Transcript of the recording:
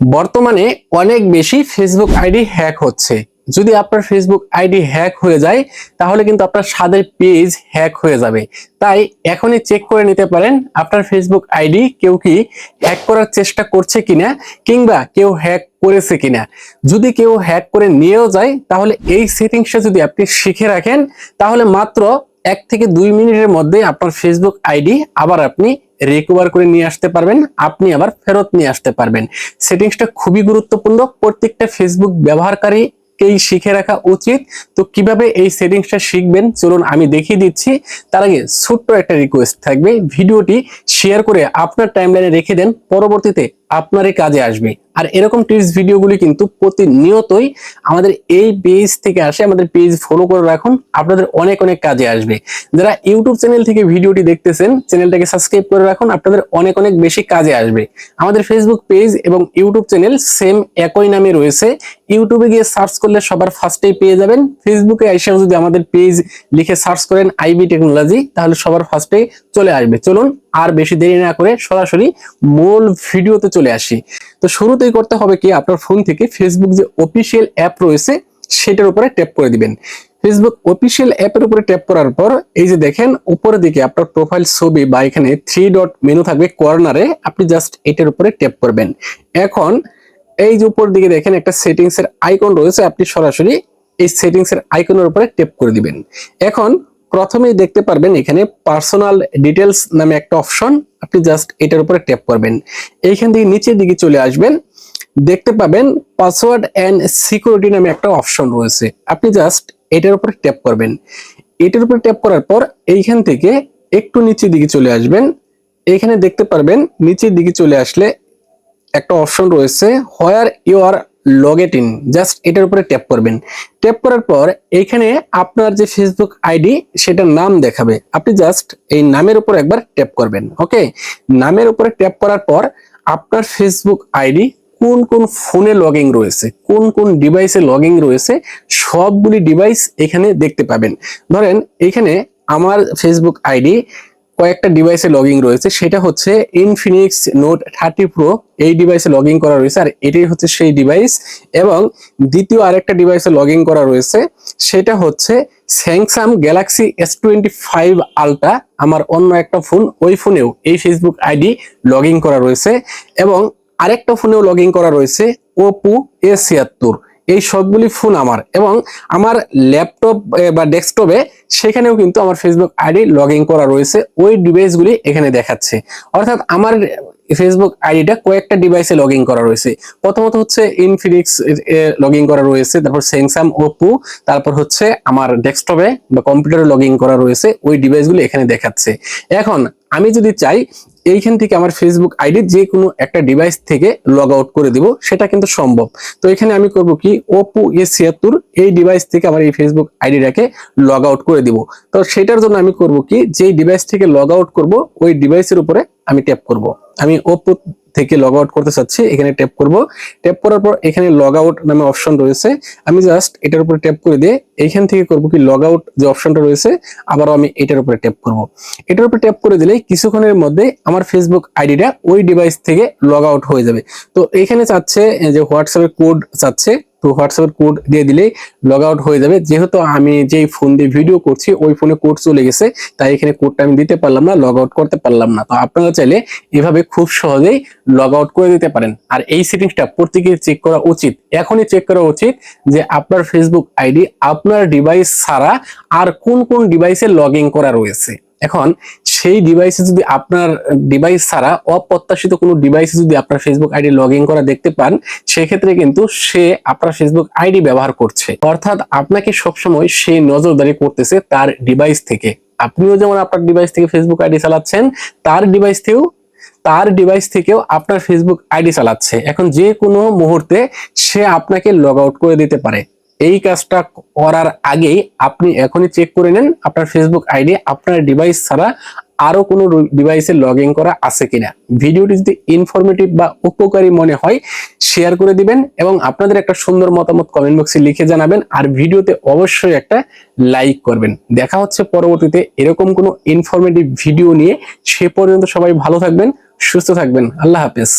বর্তমানে অনেক বেশি ফেসবুক আইডি হ্যাক হচ্ছে। যদি আপনার ফেসবুক আইডি হ্যাক হয়ে যায়, তাহলে কিন্তু আপনার সাদের পেজ হ্যাক হয়ে যাবে। তাই এখনই চেক করে নিতে পারেন, আপনার ফেসবুক আইডি কেউ কি হ্যাক করার চেষ্টা করছে কিনা, কিংবা কেউ হ্যাক করেছে কিনা। যদি কেউ হ্যাক করে নিয়েও যায়, তাহলে এই সেটিংসটা যদি আপনি শিখে রাখেন, তাহলে মাত্র এক থেকে দুই মিনিটের মধ্যে আপনার ফেসবুক আইডি আবার আপনি রিকভার করে নিয়ে আসতে পারবেন, আপনি আবার ফেরত নিয়ে আসতে পারবেন। সেটিংসটা খুবই গুরুত্বপূর্ণ, প্রত্যেকটা ফেসবুক ব্যবহারকারী এই শিখে রাখা উচিত। তো কীভাবে এই সেটিংসটা শিখবেন? চলুন আমি দেখিয়ে দিচ্ছি। তার আগে ছোট্ট একটা রিকোয়েস্ট থাকবে। ভিডিওটি শেয়ার করে আপনার টাইমলাইনে রেখে দেন। পরবর্তীতে আপনারই কাজে আসবে। আর এরকম টিপস ভিডিওগুলি কিন্তু প্রতিনিয়তই আমাদের এই পেজ থেকে আসে, আমাদের পেজ ফলো করে রাখুন। আপনাদের অনেক অনেক কাজে আসবে। যারা ইউটিউব চ্যানেল থেকে ভিডিওটি দেখতেছেন চ্যানেলটাকে সাবস্ক্রাইব করে রাখুন। আপনাদের অনেক অনেক বেশি কাজে আসবে। আমাদের ফেসবুক পেজ এবং ইউটিউব চ্যানেল সেম একই নামে রয়েছে। ইউটিউবে গিয়ে সার্চ করলে সবার ফার্স্টেই পেয়ে যাবেন। ফেসবুকে এসেও যদি আমাদের পেজ লিখে সার্চ করেন আইবি টেকনোলজি তাহলে সবার ফার্স্টেই চলে আসবে। চলুন আর বেশি দেরি না করে সরাসরি মূল ভিডিওতে চলে আসি। তো শুরুতেই করতে হবে কি? আপনার ফোন থেকে ফেসবুক যে অফিসিয়াল অ্যাপ রয়েছে, সেটার উপরে ট্যাপ করে দিবেন। ফেসবুক অফিসিয়াল অ্যাপের উপরে ট্যাপ করার পর, এই যে দেখেন, উপরের দিকে আপনার প্রোফাইল ছবি বা এখানে থ্রি ডট মেনু থাকবে কর্নারে আপনি জাস্ট এটার উপরে ট্যাপ করবেন। এখন এই যে উপর দিকে দেখেন, একটা সেটিংস এর আইকন রয়েছে, আপনি সরাসরি এই সেটিংস এর আইকনের উপরে ট্যাপ করে দিবেন। এখন প্রথমেই দেখতে পারবেন এখানে পার্সোনাল ডিটেলস নামে একটা অপশন আপনি জাস্ট এটার উপরে ট্যাপ করবেন। এইখান থেকে নিচের দিকে চলে আসবেন। দেখতে পাবেন পাসওয়ার্ড অ্যান্ড সিকিউরিটি নামে একটা অপশন রয়েছে। আপনি জাস্ট এটার উপরে ট্যাপ করবেন। এটার উপরে ট্যাপ করার পর এইখান থেকে একটু নিচের দিকে চলে আসবেন। এইখানে দেখতে পারবেন নিচের দিকে চলে আসলে একটা অপশন রয়েছে where you are logged in just এটার উপরে ট্যাপ করবেন। ট্যাপ করার পর এইখানে আপনার যে ফেসবুক আইডি সেটার নাম দেখাবে। আপনি জাস্ট এই নামের উপর একবার ট্যাপ করবেন ওকে নামের উপরে ট্যাপ করার পর আপনার ফেসবুক আইডি কোন কোন ফোনে লগইন রয়েছে, কোন কোন ডিভাইসে লগইন রয়েছে, সবগুলি ডিভাইস এখানে দেখতে পাবেন। ধরেন এখানে আমার ফেসবুক আইডি কয়েকটা ডিভাইসে লগইন রয়েছে, সেটা হচ্ছে ইনফিনিক্স নোট থার্টি প্রো এই ডিভাইসে লগইন করা রয়েছে, আর এটাই হচ্ছে সেই ডিভাইস এবং দ্বিতীয় আরেকটা ডিভাইসে লগইন করা রয়েছে, সেটা হচ্ছে Samsung Galaxy S twenty five Ultra আমার অন্য একটা ফোন ওই ফোনেও এই ফেসবুক আইডি লগইন করা রয়েছে। এবং আরেকটা ফোনেও লগইন করা রয়েছে ওপো এ ছিয়াত্তর এই সবগুলি ফোন আমার। এবং আমার ল্যাপটপ বা ডেস্কটপে সেখানেও কিন্তু আমার ফেসবুক আইডি লগ করা রয়েছে। ওই ডিভাইসগুলি এখানে দেখাচ্ছে। অর্থাৎ আমার ফেসবুক আইডিটা কয়েকটা ডিভাইসে লগ করা রয়েছে। প্রথমত হচ্ছে ইনফিনিক্স লগ করা রয়েছে। তারপর স্যামসাং ওপো তারপর হচ্ছে আমার ডেস্কটপে বা কম্পিউটারে লগ করা রয়েছে। ওই ডিভাইসগুলি এখানে দেখাচ্ছে। এখন আমি যদি চাই এইখান থেকে আমার ফেসবুক আইডি যে কোনো একটা ডিভাইস থেকে লগ আউট করে দিব, সেটা কিন্তু সম্ভব। তো এখানে আমি করব কি ওপো এ ছিয়াত্তর, এই ডিভাইস থেকে আমার এই ফেসবুক আইডিটাকে লগ আউট করে দিব। তো সেটার জন্য আমি করব কি, যেই ডিভাইস থেকে লগ আউট করব, ওই ডিভাইসের উপরে আমি ট্যাপ করব। আমি ওপো থেকে লগ আউট করতে চাচ্ছি, এখানে ট্যাপ করব। ট্যাপ করার পর এখানে লগ আউট নামে অপশন রয়েছে। আমি জাস্ট এটার উপরে ট্যাপ করে দিয়ে এখান থেকে করব কি লগ আউট যে অপশনটা রয়েছে, আবারও আমি এটার উপরে ট্যাপ করব। এটার উপরে ট্যাপ করে দিলে কিছুক্ষণের মধ্যে আমার ফেসবুক আইডিটা ওই ডিভাইস থেকে লগ আউট হয়ে যাবে। তো এখানে চাচ্ছে যে হোয়াটসঅ্যাপের কোড চাচ্ছে তো হোয়াটসঅ্যাপের কোড দিয়ে দিলেই লগ আউট হয়ে যাবে। যেহেতু আমি যেই ফোন দিয়ে ভিডিও করছি, ওই ফোনে কোড চলে গেছে, তাই এখানে কোডটা আমি দিতে পারলাম না লগ আউট করতে পারলাম না। তো আপনারা চাইলে এভাবে খুব সহজেই লগ আউট করে দিতে পারেন। আর এই সেটিংসটা প্রত্যেকে চেক করা উচিত। এখনই চেক করা উচিত যে আপনার ফেসবুক আইডি আপনার ডিভাইস ছাড়া আর কোন কোন ডিভাইসে লগ করা রয়েছে। এখন সেই ডিভাইসে যদি আপনার ডিভাইস ছাড়া অপ্রত্যাশিত কোনো ডিভাইসে যদি আপনার ফেসবুক আইডি লগ ইন করা দেখতে পান, সেক্ষেত্রে কিন্তু সে আপনার ফেসবুক আইডি ব্যবহার করছে। অর্থাৎ আপনাকে সবসময় সে নজরদারি করতেছে তার ডিভাইস থেকে। আপনিও যেমন আপনার ডিভাইস থেকে ফেসবুক আইডি চালাচ্ছেন, তার ডিভাইস থেকেও তার ডিভাইস থেকেও আপনার ফেসবুক আইডি চালাচ্ছে। এখন যে কোনো মুহূর্তে সে আপনাকে লগ আউট করে দিতে পারে। এই কাজটা করার আগেই আপনি এখনই চেক করে নেন, আপনার ফেসবুক আইডি আপনার ডিভাইস ছাড়া আরও কোনো ডিভাইসে লগ ইন করা আছে কিনা? ভিডিওটি যদি ইনফরমেটিভ বা উপকারী মনে হয় শেয়ার করে দিবেন এবং আপনাদের একটা সুন্দর মতামত কমেন্ট বক্সে লিখে জানাবেন আর ভিডিওতে অবশ্যই একটা লাইক করবেন। দেখা হচ্ছে পরবর্তীতে এরকম কোনো ইনফরমেটিভ ভিডিও নিয়ে। সে পর্যন্ত সবাই ভালো থাকবেন, সুস্থ থাকবেন। আল্লাহ হাফেজ।